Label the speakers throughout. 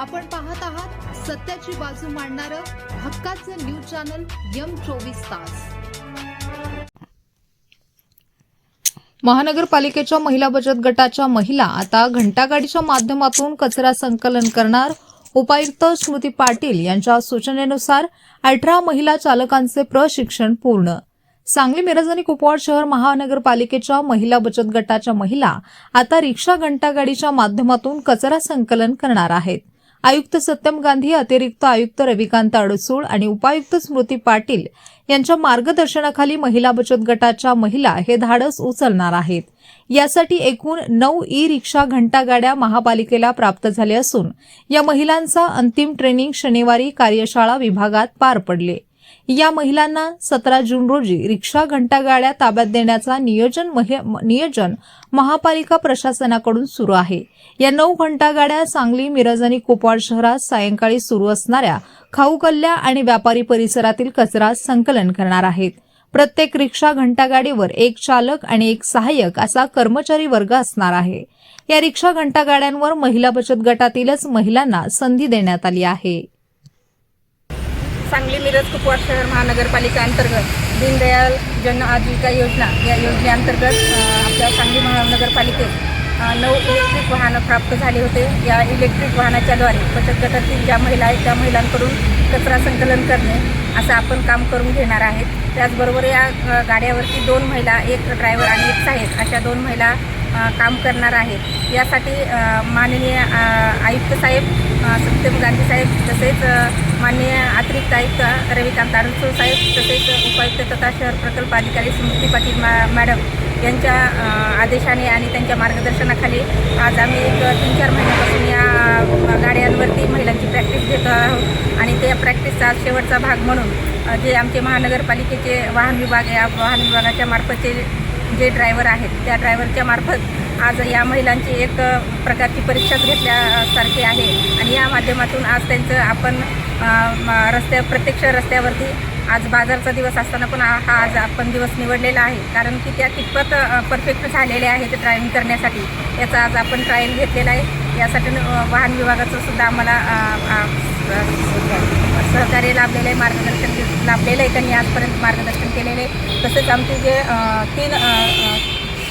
Speaker 1: आपण पाहत आहात सत्याची बाजू मांडणारं हक्काचं न्यूज चॅनल यम चोवीस तास. महानगरपालिकेच्या महिला बचत गटाच्या महिला आता घंटागाडीच्या माध्यमातून कचरा संकलन करणार उपायुक्त स्मृती पाटील यांच्या सूचनेनुसार अठरा महिला चालकांचे प्रशिक्षण पूर्ण. सांगली मिरज आणि कुपवाड शहर महानगरपालिकेच्या महिला बचत गटाच्या महिला आता रिक्षा घंटागाडीच्या माध्यमातून कचरा संकलन करणार आहेत. आयुक्त सत्यम गांधी अतिरिक्त आयुक्त रविकांत अडसूळ आणि उपायुक्त स्मृती पाटील यांच्या मार्गदर्शनाखाली महिला बचत गटाच्या महिला हे धाडस उचलणार आहेत. यासाठी एकूण नऊ ई रिक्षा घंटागाड्या महापालिकेला प्राप्त झाले असून या महिलांचा अंतिम ट्रेनिंग शनिवारी कार्यशाळा विभागात पार पडले. या महिलांना सतरा जून रोजी रिक्षा घंटागाड्या ताब्यात देण्याचा नियोजन नियोजन महापालिका प्रशासनाकडून सुरू आहे. या नऊ घंटागाड्या सांगली मिरज आणि कुपवाड शहरात सायंकाळी सुरू असणाऱ्या खाऊ कल्ल्या आणि व्यापारी परिसरातील कचरा संकलन करणार आहेत. प्रत्येक रिक्षा घंटागाडीवर एक चालक आणि एक सहाय्यक असा कर्मचारी वर्ग असणार आहे. या रिक्षा घंटागाड्यांवर महिला बचत गटातीलच महिलांना संधी देण्यात आली आहे.
Speaker 2: सांगली मिरज कुपवाड शहर महानगरपालिका अंतर्गत दीनदयाल जन आजीविका योजना या योजनेअंतर्गत आपल्या सांगली महानगरपालिकेत नऊ इलेक्ट्रिक वाहनं प्राप्त झाले होते. या इलेक्ट्रिक वाहनाच्याद्वारे बचत गटातील ज्या महिला आहेत त्या महिलांकडून कचरा संकलन करणे असं आपण काम करून घेणार आहेत. त्याचबरोबर या गाड्यावरती दोन महिला एक ड्रायव्हर आणि एक साहेब अशा दोन महिला काम करणार आहे. यासाठी माननीय आयुक्त साहेब सत्यम गांधी साहेब तसेच माननीय अतिरिक्त आयुक्त रविकांत अडसूळ साहेब तसेच उपायुक्त तथा शहर प्रकल्प अधिकारी स्मृती पाटील मा मॅडम यांच्या आदेशाने आणि त्यांच्या मार्गदर्शनाखाली आज आम्ही एक तीन चार महिन्यापासून या गाड्यांवरती महिलांची प्रॅक्टिस घेत आहोत आणि त्या प्रॅक्टिसचा आज शेवटचा भाग म्हणून जे आमचे महानगरपालिकेचे वाहन विभाग या वाहन विभागाच्या मार्फतचे जे ड्रायव्हर आहेत त्या ड्रायव्हरच्या मार्फत आज या महिलांची एक प्रकारची परीक्षाच घेतल्यासारखी आहे. आणि या माध्यमातून आज त्यांचं आपण रस्त्या प्रत्यक्ष रस्त्यावरती आज बाजारचा दिवस असताना पण हा हा आज आपण दिवस निवडलेला आहे. कारण की त्या कितपत परफेक्ट झालेल्या आहेत ड्रायव्हिंग करण्यासाठी याचा आज आपण ट्रायल घेतलेला आहे. यासाठी वाहन विभागाचं सुद्धा आम्हाला सहकार्य लाभलेलं आहे मार्गदर्शन लाभलेलं आहे त्यांनी आजपर्यंत मार्गदर्शन केलेले. आहे तसेच आमचे जे तीन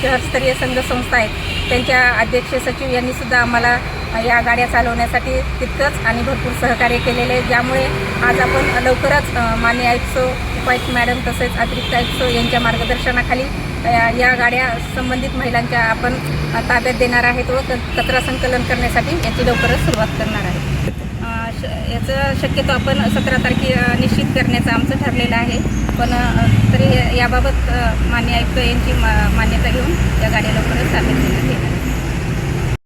Speaker 2: शहरस्तरीय संघ संस्था आहेत त्यांच्या अध्यक्ष सचिव यांनी सुद्धा आम्हाला या गाड्या चालवण्यासाठी तितकंच आणि भरपूर सहकार्य केलेले आहे. ज्यामुळे आज आपण लवकरच मान्य आयुक्त उपायुक्त मॅडम तसेच अतिरिक्त आयुक्त यांच्या मार्गदर्शनाखाली या गाड्या संबंधित महिलांच्या आपण ताब्यात देणार आहेत व क- कचरा संकलन करण्यासाठी याची लवकरच सुरुवात करणार आहे श याचं शक्यतो आपण सतरा तारखे निश्चित करण्याचं आमचं ठरलेलं आहे पण तरी याबाबत मान्य आयुक्त यांची मा- मान्यता घेऊन या गाड्या लवकरच ताब्यात देण्यात येणार आहे.